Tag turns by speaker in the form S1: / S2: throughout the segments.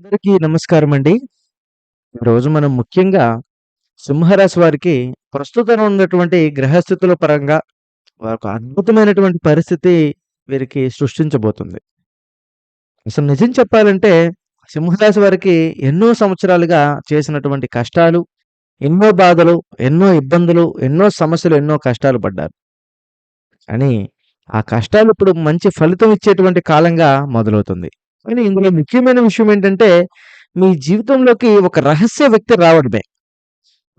S1: అందరికీ నమస్కారం అండి. ఈరోజు మనం ముఖ్యంగా సింహరాశి వారికి ప్రస్తుతం ఉన్నటువంటి గ్రహస్థితుల పరంగా వారికి అద్భుతమైనటువంటి పరిస్థితి వీరికి సృష్టించబోతుంది. అసలు నిజం చెప్పాలంటే సింహరాశి వారికి ఎన్నో సంవత్సరాలుగా చేసినటువంటి కష్టాలు, ఎన్నో బాధలు, ఎన్నో ఇబ్బందులు, ఎన్నో సమస్యలు, ఎన్నో కష్టాలు పడ్డారు. కానీ ఆ కష్టాలు ఇప్పుడు మంచి ఫలితం ఇచ్చేటువంటి కాలంగా మొదలవుతుంది. కానీ ఇందులో ముఖ్యమైన విషయం ఏంటంటే మీ జీవితంలోకి ఒక రహస్య వ్యక్తి రావడమే.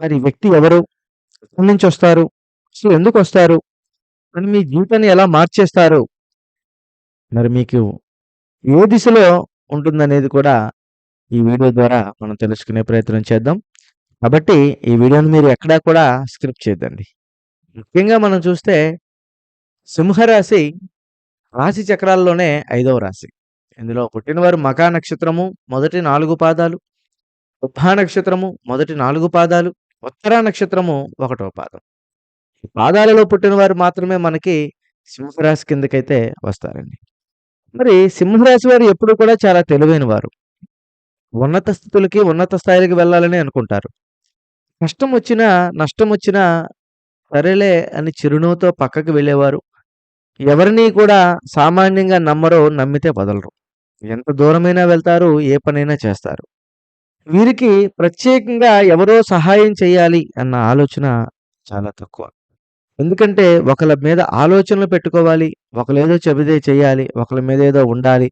S1: మరి వ్యక్తి ఎవరు? ఎక్కడి నుంచి వస్తారు? అసలు ఎందుకు వస్తారు? మరి మీ జీవితాన్ని ఎలా మార్చేస్తారు? మరి మీకు ఏ దిశలో ఉంటుందనేది కూడా ఈ వీడియో ద్వారా మనం తెలుసుకునే ప్రయత్నం చేద్దాం. కాబట్టి ఈ వీడియోని మీరు ఎక్కడా కూడా స్క్రిప్ట్ చేద్దండి ముఖ్యంగా మనం చూస్తే సింహరాశి రాశి చక్రాల్లోనే ఐదవ రాశి. ఇందులో పుట్టినవారు మకా నక్షత్రము మొదటి నాలుగు పాదాలు, ఉభా నక్షత్రము మొదటి నాలుగు పాదాలు, ఉత్తర నక్షత్రము ఒకటో పాదం. ఈ పాదాలలో పుట్టినవారు మాత్రమే మనకి సింహరాశి కిందకైతే వస్తారండి. మరి సింహరాశి వారు ఎప్పుడు కూడా చాలా తెలివైన వారు. ఉన్నత స్థితులకి, ఉన్నత స్థాయిలకి వెళ్ళాలని అనుకుంటారు. కష్టం వచ్చినా, నష్టం వచ్చినా సరేలే అని చిరునవ్వుతో పక్కకి వెళ్ళేవారు. ఎవరిని కూడా సామాన్యంగా నమ్మరో నమ్మితే వదలరు. ఎంత దూరమైనా వెళ్తారు, ఏ పనైనా చేస్తారు. వీరికి ప్రత్యేకంగా ఎవరో సహాయం చేయాలి అన్న ఆలోచన చాలా తక్కువ. ఎందుకంటే ఒకళ్ళ మీద ఆలోచనలు పెట్టుకోవాలి, ఒకళ్ళేదో చెబితే చేయాలి, ఒకళ్ళ మీద ఏదో ఉండాలి,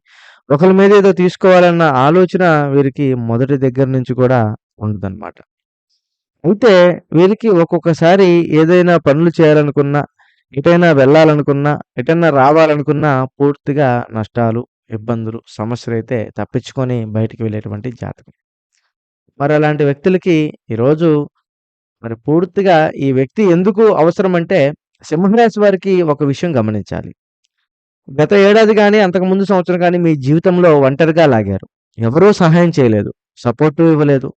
S1: ఒకళ్ళ మీద ఏదో తీసుకోవాలన్న ఆలోచన వీరికి మొదటి దగ్గర నుంచి కూడా ఉండదన్నమాట. అయితే వీరికి ఒక్కొక్కసారి ఏదైనా పనులు చేయాలనుకున్నా, ఎటైనా వెళ్ళాలనుకున్నా, ఎటైనా రావాలనుకున్నా పూర్తిగా నష్టాలు, ఇబ్బందులు, సమస్యలు అయితే తప్పించుకొని బయటికి వెళ్ళేటువంటి జాతకం. మరి అలాంటి వ్యక్తులకి ఈరోజు మరి పూర్తిగా ఈ వ్యక్తి ఎందుకు అవసరం అంటే సింహరాశి వారికి ఒక విషయం గమనించాలి. గత ఏడాది కానీ అంతకుముందు సంవత్సరం కానీ మీ జీవితంలో ఒంటరిగా లాగారు. ఎవరూ సహాయం చేయలేదు. సపోర్టు ఇవ్వలేదు.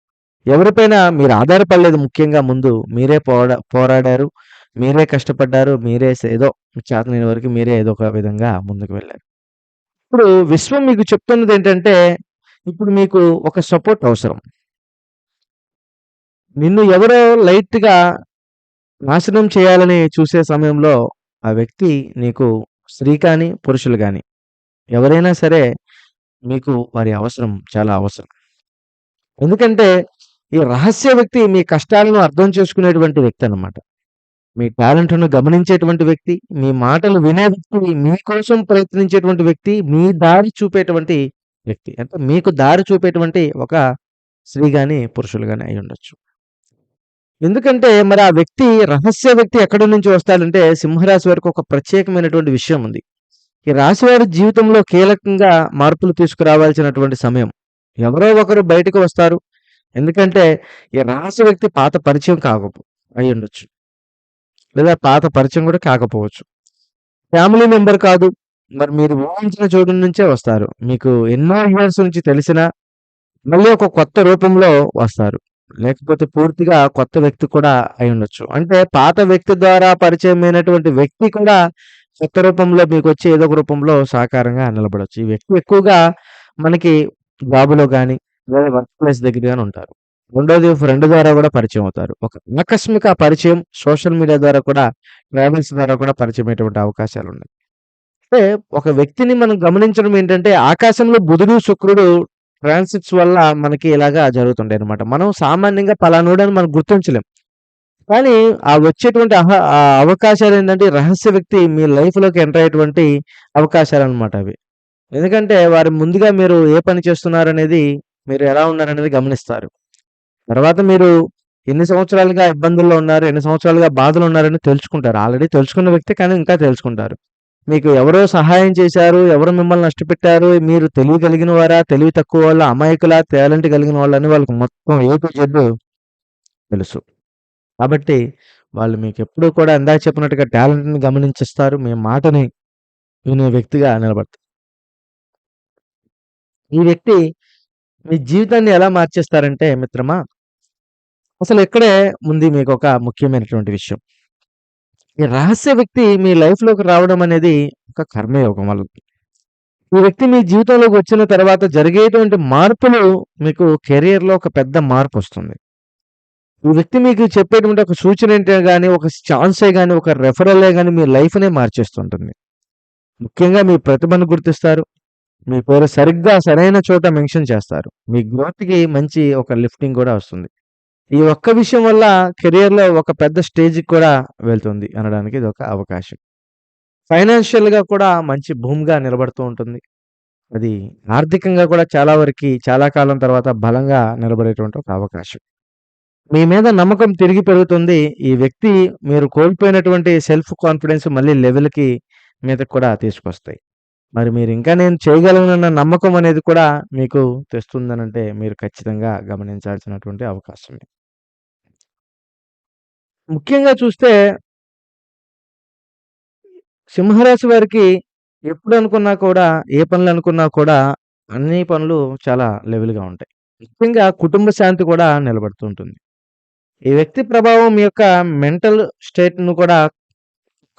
S1: ఎవరిపైన మీరు ఆధారపడలేదు ముఖ్యంగా ముందు. మీరే పోరా పోరాడారు. మీరే కష్టపడ్డారు. మీరే ఏదో చేతనైన వరకు మీరే ఏదో ఒక విధంగా ముందుకు వెళ్ళారు ఇప్పుడు విశ్వం మీకు చెప్తున్నది ఏంటంటే ఇప్పుడు మీకు ఒక సపోర్ట్ అవసరం. నిన్ను ఎవరో లైట్‌గా నాశనం చేయాలని చూసే సమయంలో ఆ వ్యక్తి నీకు స్త్రీ కానీ, పురుషులు కానీ ఎవరైనా సరే మీకు వారి అవసరం చాలా అవసరం. ఎందుకంటే ఈ రహస్య వ్యక్తి మీ కష్టాలను అర్థం చేసుకునేటువంటి వ్యక్తి అనమాట మీ టాలెంట్‌ను గమనించేటువంటి వ్యక్తి, మీ మాటలు వినే వ్యక్తి, మీకోసం ప్రయత్నించేటువంటి వ్యక్తి, మీ దారి చూపేటువంటి వ్యక్తి. అంటే మీకు దారి చూపేటువంటి ఒక స్త్రీ గాని, పురుషులు గాని అయ్యుండొచ్చు. ఎందుకంటే మరి ఆ వ్యక్తి రహస్య వ్యక్తి ఎక్కడి నుంచి వస్తాడంటే సింహరాశి వారికి ఒక ప్రత్యేకమైనటువంటి విషయం ఉంది. ఈ రాశి వారి జీవితంలో కీలకంగా మార్పులు తీసుకురావాల్సినటువంటి సమయం. ఎవరో ఒకరు బయటకు వస్తారు. ఎందుకంటే ఈ రహస్య వ్యక్తి పాత పరిచయం కాకపో అయ్యుండొచ్చు. లేదా పాత పరిచయం కూడా కాకపోవచ్చు. ఫ్యామిలీ మెంబర్ కాదు. మరి మీరు ఊహించిన చోటు నుంచే వస్తారు. మీకు ఎన్నో ఇయర్స్ నుంచి తెలిసినా మళ్ళీ ఒక కొత్త రూపంలో వస్తారు. లేకపోతే పూర్తిగా కొత్త వ్యక్తి కూడా అయి ఉండొచ్చు అంటే పాత వ్యక్తి ద్వారా పరిచయమైనటువంటి వ్యక్తి కూడా కొత్త రూపంలో మీకు వచ్చే ఏదో ఒక రూపంలో సహకారంగా నిలబడవచ్చు ఈ వ్యక్తి ఎక్కువగా మనకి జాబులో కానీ లేదా వర్క్ ప్లేస్ దగ్గర కానీ ఉంటారు. రెండోది ఫ్రెండ్ ద్వారా కూడా పరిచయం అవుతారు. ఒక ఆకస్మిక పరిచయం సోషల్ మీడియా ద్వారా కూడా, ట్రావెల్స్ ద్వారా కూడా పరిచయమయ్యేటువంటి అవకాశాలున్నాయి. అంటే ఒక వ్యక్తిని మనం గమనించడం ఏంటంటే ఆకాశంలో బుధుడు, శుక్రుడు ట్రాన్సిట్స్ వల్ల మనకి ఇలాగా జరుగుతుంటాయన్నమాట. మనం సామాన్యంగా పలానోడని మనం గుర్తించలేం. కానీ ఆ వచ్చేటువంటి అహ అవకాశాలు ఏంటంటే రహస్య వ్యక్తి మీ లైఫ్‌లోకి ఎంటర్ అయ్యేటువంటి అవకాశాలు అనమాట అవి. ఎందుకంటే వారు ముందుగా మీరు ఏ పని చేస్తున్నారనేది, మీరు ఎలా ఉన్నారనేది గమనిస్తారు. తర్వాత మీరు ఎన్ని సంవత్సరాలుగా ఇబ్బందుల్లో ఉన్నారు, ఎన్ని సంవత్సరాలుగా బాధలు ఉన్నారని తెలుసుకుంటారు. ఆల్రెడీ తెలుసుకున్న వ్యక్తి కానీ ఇంకా తెలుసుకుంటారు. మీకు ఎవరో సహాయం చేశారు, ఎవరు మిమ్మల్ని నష్టపెట్టారు, మీరు తెలివి కలిగిన వారా, తెలివి తక్కువ వాళ్ళు అమాయకుల టాలెంట్ కలిగిన వాళ్ళని వాళ్ళకి మొత్తం ఏపీ జడ్డు తెలుసు. కాబట్టి వాళ్ళు మీకు ఎప్పుడూ కూడా ఇందాక చెప్పినట్టుగా టాలెంట్‌ని గమనించిస్తారు. మీ మాటని వినే వ్యక్తిగా నిలబడతారు. ఈ వ్యక్తి మీ జీవితాన్ని ఎలా మార్చేస్తారంటే మిత్రమా అసలు ఇక్కడే ఉంది ఒక ముఖ్యమైనటువంటి విషయం. ఈ రహస్య వ్యక్తి మీ లైఫ్‌లోకి రావడం అనేది ఒక కర్మయోగం వల్ల. ఈ వ్యక్తి మీ జీవితంలోకి వచ్చిన తర్వాత జరిగేటువంటి మార్పులు మీకు కెరియర్‌లో ఒక పెద్ద మార్పు వస్తుంది ఈ వ్యక్తి మీకు చెప్పేటువంటి ఒక సూచన ఏంటే కానీ ఒక ఛాన్సే కానీ ఒక రెఫరలే కానీ మీ లైఫ్‌నే మార్చేస్తుంటుంది. ముఖ్యంగా మీ ప్రతిభను గుర్తిస్తారు. మీ పేరు సరిగ్గా సరైన చోట మెన్షన్ చేస్తారు. మీ గ్రోత్‌కి మంచి ఒక లిఫ్టింగ్ కూడా వస్తుంది. ఈ ఒక్క విషయం వల్ల కెరియర్‌లో ఒక పెద్ద స్టేజ్‌కి కూడా వెళ్తుంది అనడానికి ఇదొక అవకాశం. ఫైనాన్షియల్‌గా కూడా మంచి భూమిగా నిలబడుతూ ఉంటుంది. అది ఆర్థికంగా కూడా చాలా వరకి చాలా కాలం తర్వాత బలంగా నిలబడేటువంటి ఒక అవకాశం. మీ మీద నమ్మకం తిరిగి పెరుగుతుంది. ఈ వ్యక్తి మీరు కోల్పోయినటువంటి సెల్ఫ్ కాన్ఫిడెన్స్ మళ్ళీ లెవెల్‌కి మీదకి కూడా తీసుకొస్తాయి. మరి మీరు ఇంకా నేను చేయగలనన్న నమ్మకం అనేది కూడా మీకు తెస్తుందనంటే మీరు ఖచ్చితంగా గమనించాల్సినటువంటి అవకాశమే. ముఖ్యంగా చూస్తే సింహరాశి వారికి ఎప్పుడు అనుకున్నా కూడా, ఏ పనులు అనుకున్నా కూడా అన్ని పనులు చాలా లెవెల్‌గా ఉంటాయి. ముఖ్యంగా కుటుంబ శాంతి కూడా నిలబడుతూ ఉంటుంది. ఈ వ్యక్తి ప్రభావం మీ యొక్క మెంటల్ స్టేట్‌ను కూడా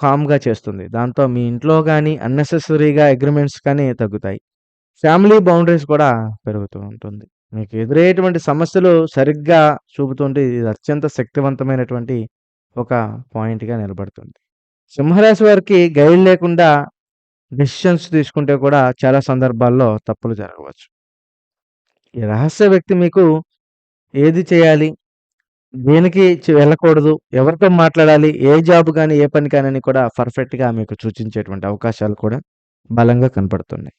S1: కామ్‌గా చేస్తుంది. దాంతో మీ ఇంట్లో కానీ అన్నెసెసరీగా అగ్రిమెంట్స్ కానీ తగ్గుతాయి. ఫ్యామిలీ బౌండరీస్ కూడా పెరుగుతూ ఉంటుంది. మీకు ఎదురయ్యేటువంటి సమస్యలు సరిగ్గా చూపుతుంటే ఇది అత్యంత శక్తివంతమైనటువంటి ఒక పాయింట్‌గా నిలబడుతుంది. సింహరాశి వారికి గైడ్ లేకుండా డెసిషన్స్ తీసుకుంటే కూడా చాలా సందర్భాల్లో తప్పులు జరగవచ్చు. ఈ రహస్య వ్యక్తి మీకు ఏది చేయాలి? దేనికి వెళ్ళకూడదు? ఎవరితో మాట్లాడాలి? ఏ జాబ్ కానీ ఏ పని కానని కూడా పర్ఫెక్ట్‌గా మీకు సూచించేటువంటి అవకాశాలు కూడా బలంగా కనపడుతున్నాయి.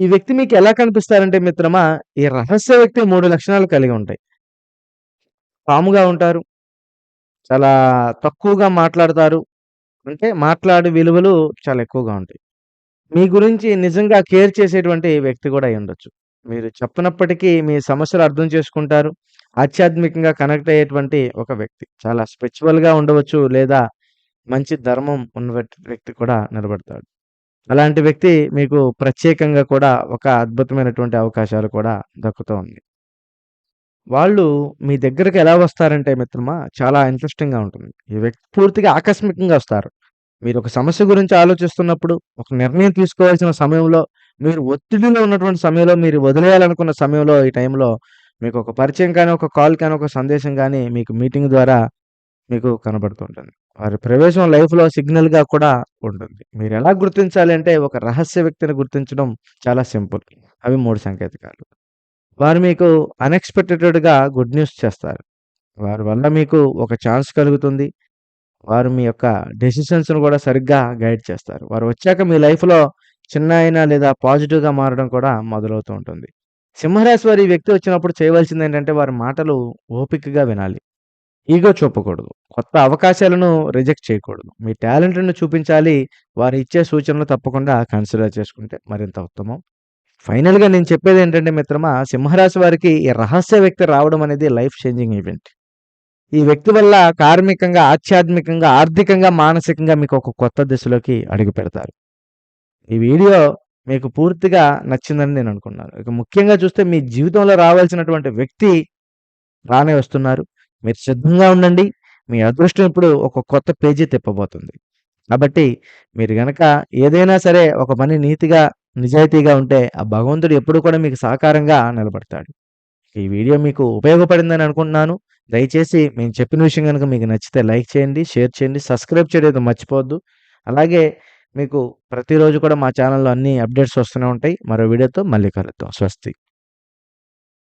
S1: ఈ వ్యక్తి మీకు ఎలా కనిపిస్తారంటే మిత్రమా, ఈ రహస్య వ్యక్తి 3 లక్షణాలు కలిగి ఉంటాయి. కామ్‌గా ఉంటారు. చాలా తక్కువగా మాట్లాడతారు. అంటే మాట్లాడే విలువలు చాలా ఎక్కువగా ఉంటాయి. మీ గురించి నిజంగా కేర్ చేసేటువంటి వ్యక్తి కూడా అయ్యుండొచ్చు. మీరు చెప్పనప్పటికీ మీ సమస్యలు అర్థం చేసుకుంటారు. ఆధ్యాత్మికంగా కనెక్ట్ అయ్యేటువంటి ఒక వ్యక్తి. చాలా స్పిరిచువల్‌గా ఉండవచ్చు. లేదా మంచి ధర్మం ఉన్న వ్యక్తి కూడా నిలబడతాడు. అలాంటి వ్యక్తి మీకు ప్రత్యేకంగా కూడా ఒక అద్భుతమైనటువంటి అవకాశాలు కూడా దక్కుతూ ఉంది వాళ్ళు మీ దగ్గరకు ఎలా వస్తారంటే మిత్రమా చాలా ఇంట్రెస్టింగ్‌గా ఉంటుంది. ఈ వ్యక్తి పూర్తిగా ఆకస్మికంగా వస్తారు. మీరు ఒక సమస్య గురించి ఆలోచిస్తున్నప్పుడు, ఒక నిర్ణయం తీసుకోవాల్సిన సమయంలో, మీరు ఒత్తిడిలో ఉన్నటువంటి సమయంలో, మీరు వదిలేయాలనుకున్న సమయంలో ఈ టైంలో మీకు ఒక పరిచయం కానీ, ఒక కాల్ కానీ, ఒక సందేశం కానీ మీకు మీటింగ్ ద్వారా మీకు కనబడుతూ ఉంటుంది. వారి ప్రవేశం లైఫ్‌లో సిగ్నల్‌గా కూడా ఉంటుంది. మీరు ఎలా గుర్తించాలి అంటే ఒక రహస్య వ్యక్తిని గుర్తించడం చాలా సింపుల్. అవి మూడు సంకేతకాలు. వారు మీకు అన్‌ఎక్స్‌పెక్టెడ్‌గా గుడ్ న్యూస్ చేస్తారు. వారి వల్ల మీకు ఒక ఛాన్స్ కలుగుతుంది. వారు మీ యొక్క డెసిషన్స్‌ను కూడా సరిగ్గా గైడ్ చేస్తారు. వారు వచ్చాక మీ లైఫ్‌లో చిన్న అయినా లేదా పాజిటివ్‌గా మారడం కూడా మొదలవుతూ ఉంటుంది. సింహరాశి వారి వ్యక్తి వచ్చినప్పుడు చేయవలసింది ఏంటంటే వారి మాటలు ఓపికగా వినాలి. ఈగో చూపకూడదు. కొత్త అవకాశాలను రిజెక్ట్ చేయకూడదు. మీ టాలెంట్ను చూపించాలి. వారు ఇచ్చే సూచనలు తప్పకుండా కన్సిడర్ చేసుకుంటే మరింత ఉత్తమం. ఫైనల్‌గా నేను చెప్పేది ఏంటంటే మిత్రమా, సింహరాశి వారికి ఈ రహస్య వ్యక్తి రావడం అనేది లైఫ్ చేంజింగ్ ఈవెంట్. ఈ వ్యక్తి వల్ల కార్మికంగా, ఆధ్యాత్మికంగా, ఆర్థికంగా, మానసికంగా మీకు ఒక కొత్త దిశలోకి అడుగు పెడతారు ఈ వీడియో మీకు పూర్తిగా నచ్చిందని నేను అనుకున్నాను. ఇక ముఖ్యంగా చూస్తే మీ జీవితంలో రావాల్సినటువంటి వ్యక్తి రానే వస్తున్నారు. మీరు సిద్ధంగా ఉండండి. మీ అదృష్టం ఇప్పుడు ఒక కొత్త పేజీ తిప్పబోతుంది. కాబట్టి మీరు గనక ఏదైనా సరే ఒక పని నీతిగా, నిజాయితీగా ఉంటే ఆ భగవంతుడు ఎప్పుడు కూడా మీకు సహకారంగా నిలబడతాడు. ఈ వీడియో మీకు ఉపయోగపడిందని అనుకుంటున్నాను. దయచేసి మేము చెప్పిన విషయం కనుక మీకు నచ్చితే లైక్ చేయండి, షేర్ చేయండి, సబ్స్క్రైబ్ చేయడం మర్చిపోవద్దు. అలాగే మీకు ప్రతిరోజు కూడా మా ఛానెల్‌లో అన్ని అప్డేట్స్ వస్తూనే ఉంటాయి. మరో వీడియోతో మళ్ళీ కలుద్దాం. స్వస్తి.